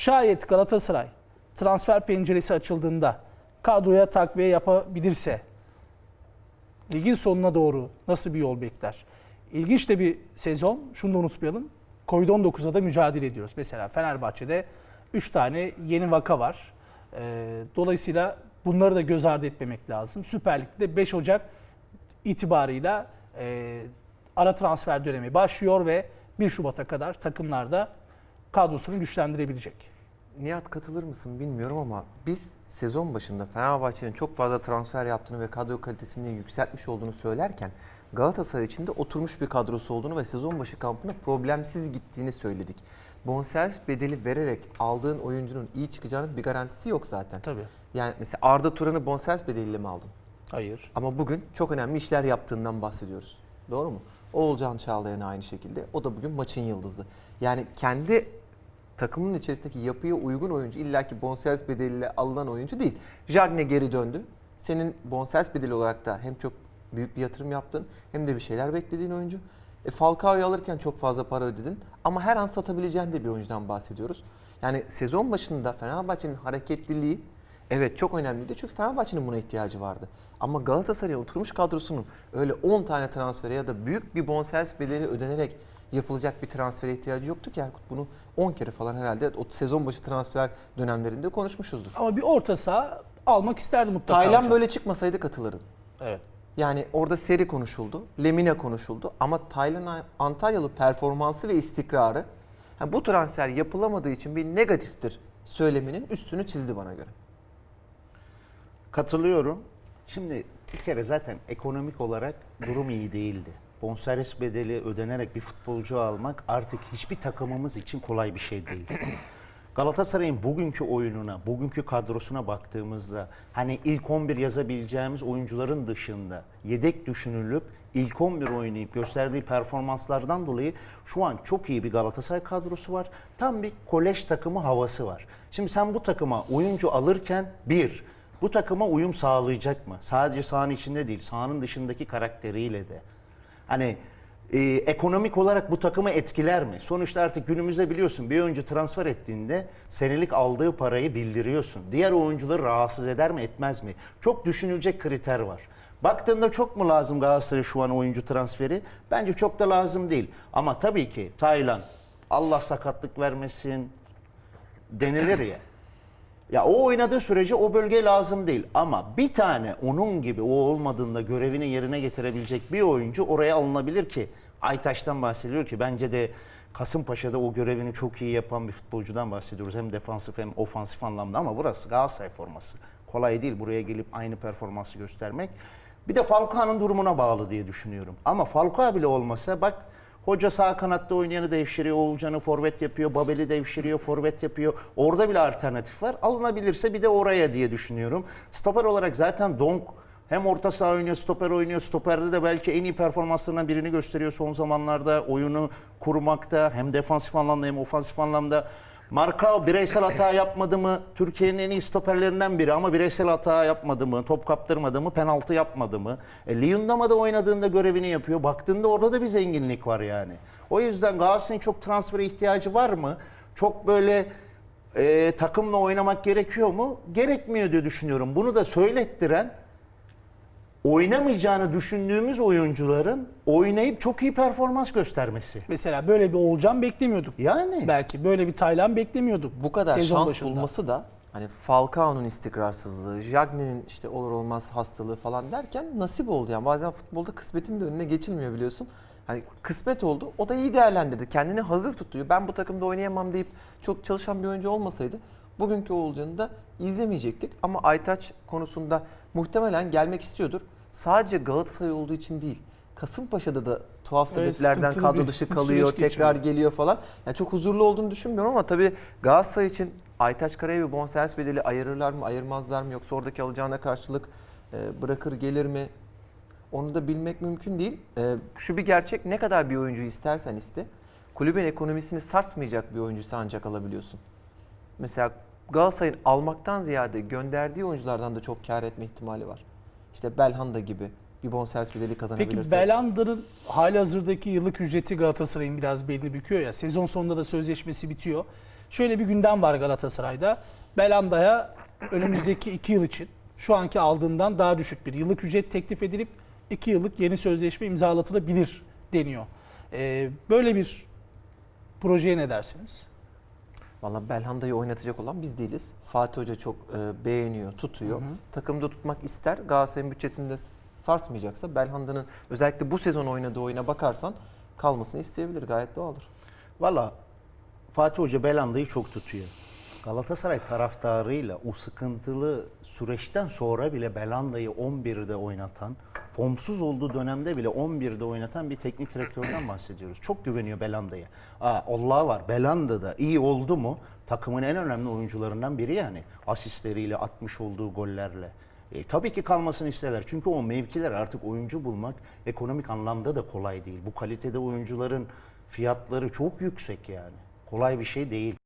Şayet Galatasaray transfer penceresi açıldığında kadroya takviye yapabilirse ligin sonuna doğru nasıl bir yol bekler? İlginç de bir sezon. Şunu da unutmayalım. Covid-19'da da mücadele ediyoruz. Mesela Fenerbahçe'de 3 tane yeni vaka var. Ee, dolayısıyla bunları da göz ardı etmemek lazım. Süper Lig'de 5 Ocak itibarıyla e, ara transfer dönemi başlıyor ve 1 Şubat'a kadar takımlarda kadrosunu güçlendirebilecek. Nihat katılır mısın bilmiyorum ama biz sezon başında Fenerbahçe'nin çok fazla transfer yaptığını ve kadro kalitesini yükseltmiş olduğunu söylerken Galatasaray için de oturmuş bir kadrosu olduğunu ve sezon başı kampına problemsiz gittiğini söyledik. Bonservis bedeli vererek aldığın oyuncunun iyi çıkacağının bir garantisi yok zaten. Tabii. Yani mesela Arda Turan'ı bonservis bedeliyle mi aldın? Hayır. Ama bugün çok önemli işler yaptığından bahsediyoruz. Doğru mu? Oğulcan Çağlayan aynı şekilde. O da bugün maçın yıldızı. Yani kendi takımın içerisindeki yapıya uygun oyuncu illaki bonservis bedeliyle alınan oyuncu değil. Jagne geri döndü. Senin bonservis bedeli olarak da hem çok büyük bir yatırım yaptın hem de bir şeyler beklediğin oyuncu. E Falcao'yu alırken çok fazla para ödedin ama her an satabileceğin de bir oyuncudan bahsediyoruz. Yani sezon başında Fenerbahçe'nin hareketliliği Evet çok önemliydi çünkü Fenerbahçe'nin buna ihtiyacı vardı. Ama Galatasaray'ın oturmuş kadrosunun öyle 10 tane transfere ya da büyük bir bonservis bedeli ödenerek yapılacak bir transfere ihtiyacı yoktu ki Erkut. Bunu 10 kere falan herhalde o sezon başı transfer dönemlerinde konuşmuşuzdur. Ama bir orta saha almak isterdi mutlaka. Taylan hocam. böyle çıkmasaydı katılırım. Evet. Yani orada seri konuşuldu, Lemine konuşuldu ama Taylan Antalyalı performansı ve istikrarı yani bu transfer yapılamadığı için bir negatiftir söyleminin üstünü çizdi bana göre. Katılıyorum. Şimdi bir kere zaten ekonomik olarak durum iyi değildi. Bonservis bedeli ödenerek bir futbolcu almak artık hiçbir takımımız için kolay bir şey değil. Galatasaray'ın bugünkü oyununa, bugünkü kadrosuna baktığımızda hani ilk 11 yazabileceğimiz oyuncuların dışında yedek düşünülüp ilk 11 oynayıp gösterdiği performanslardan dolayı şu an çok iyi bir Galatasaray kadrosu var. Tam bir kolej takımı havası var. Şimdi sen bu takıma oyuncu alırken bir, bu takıma uyum sağlayacak mı? Sadece sahanın içinde değil, sahanın dışındaki karakteriyle de. Hani e, ekonomik olarak bu takımı etkiler mi? Sonuçta artık günümüzde biliyorsun bir oyuncu transfer ettiğinde senelik aldığı parayı bildiriyorsun. Diğer oyuncuları rahatsız eder mi etmez mi? Çok düşünülecek kriter var. Baktığında çok mu lazım Galatasaray şu an oyuncu transferi? Bence çok da lazım değil. Ama tabii ki Taylan Allah sakatlık vermesin denilir ya. Ya o oynadığı sürece o bölge lazım değil. Ama bir tane onun gibi o olmadığında görevini yerine getirebilecek bir oyuncu oraya alınabilir ki Aytaş'tan bahsediyor ki bence de Kasımpaşa'da o görevini çok iyi yapan bir futbolcudan bahsediyoruz. Hem defansif hem ofansif anlamda ama burası Galatasaray forması. Kolay değil buraya gelip aynı performansı göstermek. Bir de Falcao'nun durumuna bağlı diye düşünüyorum. Ama Falcao bile olmasa bak Hoca sağ kanatta oynayanı devşiriyor, Oğulcan'ı forvet yapıyor, Babel'i devşiriyor, forvet yapıyor. Orada bile alternatif var. Alınabilirse bir de oraya diye düşünüyorum. Stoper olarak zaten Donk hem orta saha oynuyor, stoper oynuyor. Stoperde de belki en iyi performanslarından birini gösteriyor son zamanlarda. Oyunu kurmakta hem defansif anlamda hem ofansif anlamda. Marka bireysel hata yapmadı mı? Türkiye'nin en iyi stoperlerinden biri ama bireysel hata yapmadı mı? Top kaptırmadı mı? Penaltı yapmadı mı? E, Liyondama da oynadığında görevini yapıyor. Baktığında orada da bir zenginlik var yani. O yüzden Galatasaray'ın çok transfere ihtiyacı var mı? Çok böyle e, takımla oynamak gerekiyor mu? Gerekmiyor diye düşünüyorum. Bunu da söylettiren oynamayacağını düşündüğümüz oyuncuların oynayıp çok iyi performans göstermesi. Mesela böyle bir Oğulcan beklemiyorduk. Yani. Belki böyle bir Taylan beklemiyorduk. bu kadar sezon şans başında. bulması da hani Falcao'nun istikrarsızlığı, Jagne'nin işte olur olmaz hastalığı falan derken nasip oldu. Yani bazen futbolda kısmetin de önüne geçilmiyor biliyorsun. Hani kısmet oldu. O da iyi değerlendirdi. Kendini hazır tutuyor. Ben bu takımda oynayamam deyip çok çalışan bir oyuncu olmasaydı bugünkü Oğulcan'ı da izlemeyecektik. Ama Aytaç konusunda muhtemelen gelmek istiyordur. Sadece Galatasaray olduğu için değil. Kasımpaşa'da da tuhaf Evet, sebeplerden kadro dışı kalıyor, tekrar geliyor falan. Yani çok huzurlu olduğunu düşünmüyorum ama tabii Galatasaray için Aytaç Karay'a bir bonservis bedeli ayırırlar mı, ayırmazlar mı yoksa oradaki alacağına karşılık e, bırakır gelir mi? Onu da bilmek mümkün değil. E, şu bir gerçek ne kadar bir oyuncuyu istersen iste kulübün ekonomisini sarsmayacak bir oyuncusu ancak alabiliyorsun. Mesela Galatasaray'ın almaktan ziyade gönderdiği oyunculardan da çok kar etme ihtimali var. İşte Belhanda gibi bir bonservis bedeli kazanabilirse. Peki Belanda'nın hali hazırdaki yıllık ücreti Galatasaray'ın biraz belini büküyor ya. Sezon sonunda da sözleşmesi bitiyor. Şöyle bir gündem var Galatasaray'da. Belanda'ya önümüzdeki iki yıl için şu anki aldığından daha düşük bir yıllık ücret teklif edilip iki yıllık yeni sözleşme imzalatılabilir deniyor. Ee, böyle bir projeye ne dersiniz? Valla Belhanda'yı oynatacak olan biz değiliz. Fatih Hoca çok e, beğeniyor, tutuyor. Takımda tutmak ister. Galatasaray'ın bütçesinde sarsmayacaksa Belhanda'nın özellikle bu sezon oynadığı oyuna bakarsan kalmasını isteyebilir. Gayet doğaldır. Valla Fatih Hoca Belanda'yı çok tutuyor. Galatasaray taraftarıyla o sıkıntılı süreçten sonra bile Belanda'yı 11'de oynatan, formsuz olduğu dönemde bile 11'de oynatan bir teknik direktörden bahsediyoruz. Çok güveniyor Belanda'ya. Allah var Belanda da iyi oldu mu takımın en önemli oyuncularından biri yani. Asistleriyle atmış olduğu gollerle. E, tabii ki kalmasını isterler. Çünkü o mevkiler artık oyuncu bulmak ekonomik anlamda da kolay değil. Bu kalitede oyuncuların fiyatları çok yüksek yani. Kolay bir şey değil.